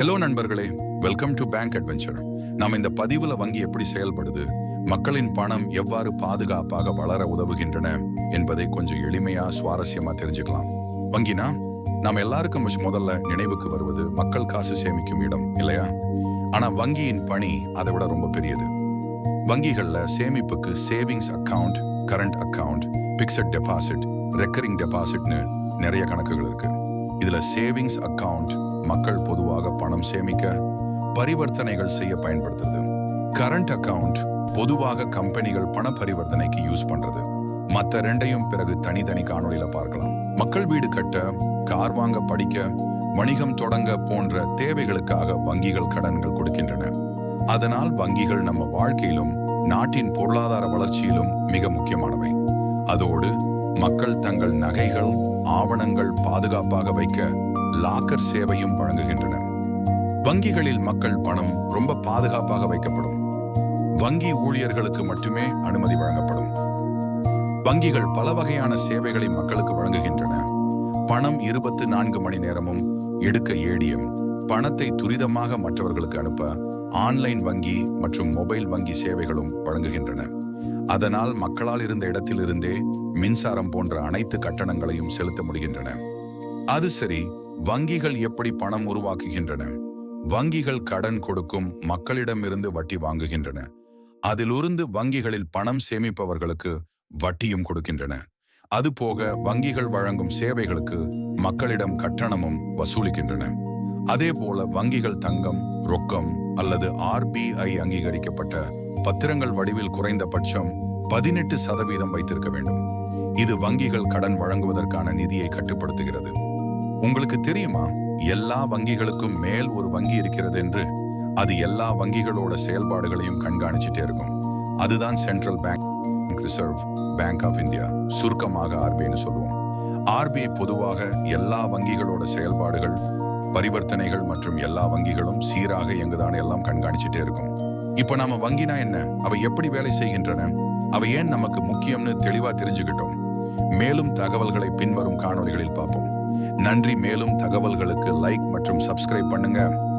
Hello நண்பர்களே. Welcome to bank adventure நாம் இந்த பதிவுல வங்கி எப்படி செயல்படுது மக்களின் பணம் எவ்வாறு பாதுகாப்பாக வளர உதவுகின்றன என்பதை கொஞ்சம் எளிமையா சுவாரஸ்யமா தெரிஞ்சுக்கலாம். வங்கினா நாம் எல்லாருக்கும் முதல்ல நினைவுக்கு வருவது மக்கள் காசு சேமிக்கும் இடம் இல்லையா? ஆனா வங்கியின் பணி அதை விட ரொம்ப பெரியது. வங்கிகள்ல சேமிப்புக்கு savings account current account fixed deposit recurring டெபாசிட்னு நிறைய கணக்குகள் இருக்கு. இதுல சேவிங்ஸ் அக்கவுண்ட் மக்கள் பொதுவாக பணம் சேமிக்க பரிவர்த்தனைகள் செய்ய பயன்படுத்துறது. கரண்ட் அக்கவுண்ட் பொதுவாக கம்பெனிகள் பண பரிவர்த்தனைக்கு யூஸ் பண்றது. மத்த ரெண்டையும் பிறகு தனித்தனி காணொலியில பார்க்கலாம். மக்கள் வீடு கட்ட கார் வாங்க படிக்க வணிகம் தொடங்க போன்ற தேவைகளுக்காக வங்கிகள் கடன்கள் கொடுக்கின்றன. அதனால் வங்கிகள் நம்ம வாழ்க்கையிலும் நாட்டின் பொருளாதார வளர்ச்சியிலும் மிக முக்கியமானவை. அதோடு மக்கள் தங்கள் நகைகள் ஆவணங்கள் பாதுகாப்பாக வைக்க லாக்கர் சேவையும் வழங்குகின்றன. வங்கிகளில் மக்கள் பணம் ரொம்ப பாதுகாப்பாக வைக்கப்படும். வங்கி ஊழியர்களுக்கு மட்டுமே அனுமதி வழங்கப்படும். வங்கிகள் பல வகையான சேவைகளை மக்களுக்கு வழங்குகின்றன. பணம் இருபத்து நான்கு மணி நேரமும் எடுக்க ஏடிஎம் பணத்தை துரிதமாக மற்றவர்களுக்கு அனுப்ப ஆன்லைன் வங்கி மற்றும் மொபைல் வங்கி சேவைகளும் வழங்குகின்றன. அதனால் மக்களால் இருந்த இடத்திலிருந்தே மின்சாரம் போன்ற அனைத்து கட்டணங்களையும் செலுத்த முடிகின்றன. அது சரி வங்கிகள் எப்படி பணம் உருவாக்குகின்றன? வங்கிகள் கடன் கொடுக்கும் மக்களிடமிருந்து வட்டி வாங்குகின்றன. அதிலிருந்து வங்கிகளில் பணம் சேமிப்பவர்களுக்கு வட்டியும் கொடுக்கின்றன. அதுபோக வங்கிகள் வழங்கும் சேவைகளுக்கு மக்களிடம் கட்டணமும் வசூலிக்கின்றன. அதே போல வங்கிகள் தங்கம் ரொக்கம் அல்லது ஆர்பிஐ அங்கீகரிக்கப்பட்ட பத்திரங்கள் வடிவில் குறைந்தபட்சம் பதினெட்டு சதவீதம் வைத்திருக்க வேண்டும். இது வங்கிகள் கடன் வழங்குவதற்கான நிதியை கட்டுப்படுத்துகிறது. உங்களுக்கு தெரியுமா? எல்லா வங்கிகளுக்கும் மேல் ஒரு வங்கி இருக்கிறது என்று அது எல்லா வங்கிகளோட செயல்பாடுகளையும் கண்காணிச்சுட்டே இருக்கும். அதுதான் central bank Reserve Bank of India சுருக்கமாக ஆர்பிஐன்னு சொல்லுவோம். ஆர்பிஐ பொதுவாக எல்லா வங்கிகளோட செயல்பாடுகள் பரிவர்த்தனைகள் மற்றும் எல்லா வங்கிகளும் சீராக எங்குதான் எல்லாம் கண்காணிச்சுட்டே இருக்கும். இப்ப நாம வங்கினா என்ன? அவை எப்படி வேலை செய்கின்றன? அவை ஏன் நமக்கு முக்கியம்னு தெளிவா தெரிஞ்சுக்கிட்டோம். மேலும் தகவல்களை பின்வரும் காணொளிகளில் பார்ப்போம். நன்றி. மேலும் தகவல்களுக்கு லைக் மற்றும் சப்ஸ்கிரைப் பண்ணுங்க.